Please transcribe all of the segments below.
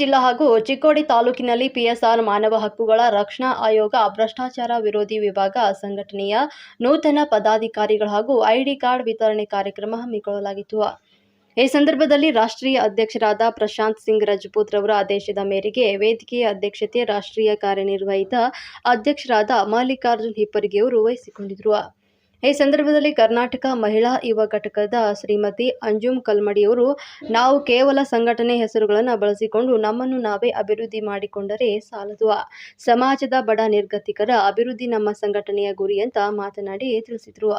ಜಿಲ್ಲಾ ಹಾಗೂ ಚಿಕ್ಕೋಡಿ ತಾಲೂಕಿನಲ್ಲಿ ಪಿಎಸ್ಆರ್ ಮಾನವ ಹಕ್ಕುಗಳ ರಕ್ಷಣಾ ಆಯೋಗ, ಭ್ರಷ್ಟಾಚಾರ ವಿರೋಧಿ ವಿಭಾಗ, ಸಂಘಟನೆಯ ನೂತನ ಪದಾಧಿಕಾರಿಗಳು ಹಾಗೂ ಐಡಿ ಕಾರ್ಡ್ ವಿತರಣೆ ಕಾರ್ಯಕ್ರಮ ಹಮ್ಮಿಕೊಳ್ಳಲಾಗಿತ್ತು. ಈ ಸಂದರ್ಭದಲ್ಲಿ ರಾಷ್ಟ್ರೀಯ ಅಧ್ಯಕ್ಷರಾದ ಪ್ರಶಾಂತ್ ಸಿಂಗ್ ರಜಪೂತ್ ರವರ ಆದೇಶದ ಮೇರೆಗೆ ವೇದಿಕೆಯ ಅಧ್ಯಕ್ಷತೆ ರಾಷ್ಟ್ರೀಯ ಕಾರ್ಯನಿರ್ವಹಿತ ಅಧ್ಯಕ್ಷರಾದ ಮಲ್ಲಿಕಾರ್ಜುನ್ ಹಿಪ್ಪರಿಗೆಯವರು ವಹಿಸಿಕೊಂಡಿದ್ದರು. ಈ ಸಂದರ್ಭದಲ್ಲಿ ಕರ್ನಾಟಕ ಮಹಿಳಾ ಯುವ ಘಟಕದ ಶ್ರೀಮತಿ ಅಂಜುಮ್ ಕಲ್ಮಡಿಯವರು, ನಾವು ಕೇವಲ ಸಂಘಟನೆ ಹೆಸರುಗಳನ್ನು ಬಳಸಿಕೊಂಡು ನಮ್ಮನ್ನು ನಾವೇ ಅಭಿವೃದ್ಧಿ ಮಾಡಿಕೊಂಡರೆ ಸಾಲದು. ಸಮಾಜದ ಬಡ ನಿರ್ಗತಿಕರ ಅಭಿವೃದ್ಧಿ ನಮ್ಮ ಸಂಘಟನೆಯ ಗುರಿ ಅಂತ ಮಾತನಾಡಿ ತಿಳಿಸಿದರು.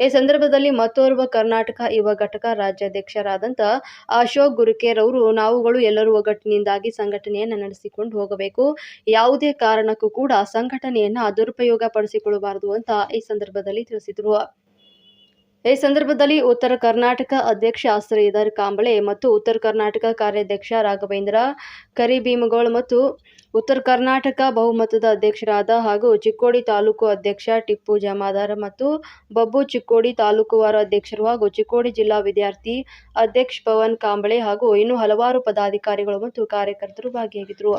ಈ ಸಂದರ್ಭದಲ್ಲಿ ಮತ್ತೋರ್ವ ಕರ್ನಾಟಕ ಯುವ ಘಟಕ ರಾಜ್ಯಾಧ್ಯಕ್ಷರಾದಂಥ ಅಶೋಕ್ ಗುರುಕೇರ್ ಅವರು, ನಾವುಗಳು ಎಲ್ಲರೂ ಒಗ್ಗಟ್ಟಿನಿಂದಾಗಿ ಸಂಘಟನೆಯನ್ನು ನಡೆಸಿಕೊಂಡು ಹೋಗಬೇಕು. ಯಾವುದೇ ಕಾರಣಕ್ಕೂ ಕೂಡ ಸಂಘಟನೆಯನ್ನ ದುರುಪಯೋಗ ಪಡಿಸಿಕೊಳ್ಳಬಾರದು ಅಂತ ಈ ಸಂದರ್ಭದಲ್ಲಿ ತಿಳಿಸಿದರು. ಈ ಸಂದರ್ಭದಲ್ಲಿ ಉತ್ತರ ಕರ್ನಾಟಕ ಅಧ್ಯಕ್ಷ ಶ್ರೀಧರ್ ಕಾಂಬಳೆ ಮತ್ತು ಉತ್ತರ ಕರ್ನಾಟಕ ಕಾರ್ಯಾಧ್ಯಕ್ಷ ರಾಘವೇಂದ್ರ ಕರಿಭೀಮಗೋಳ್ ಮತ್ತು ಉತ್ತರ ಕರ್ನಾಟಕ ಬಹುಮತದ ಅಧ್ಯಕ್ಷರಾದ ಹಾಗೂ ಚಿಕ್ಕೋಡಿ ತಾಲೂಕು ಅಧ್ಯಕ್ಷ ಟಿಪ್ಪು ಜಮಾದಾರ ಮತ್ತು ಬಬ್ಬು ಚಿಕ್ಕೋಡಿ ತಾಲೂಕುವಾರು ಅಧ್ಯಕ್ಷರು ಹಾಗೂ ಚಿಕ್ಕೋಡಿ ಜಿಲ್ಲಾ ವಿದ್ಯಾರ್ಥಿ ಅಧ್ಯಕ್ಷ ಪವನ್ ಕಾಂಬಳೆ ಹಾಗೂ ಇನ್ನೂ ಹಲವಾರು ಪದಾಧಿಕಾರಿಗಳು ಮತ್ತು ಕಾರ್ಯಕರ್ತರು ಭಾಗಿಯಾಗಿದ್ದರು.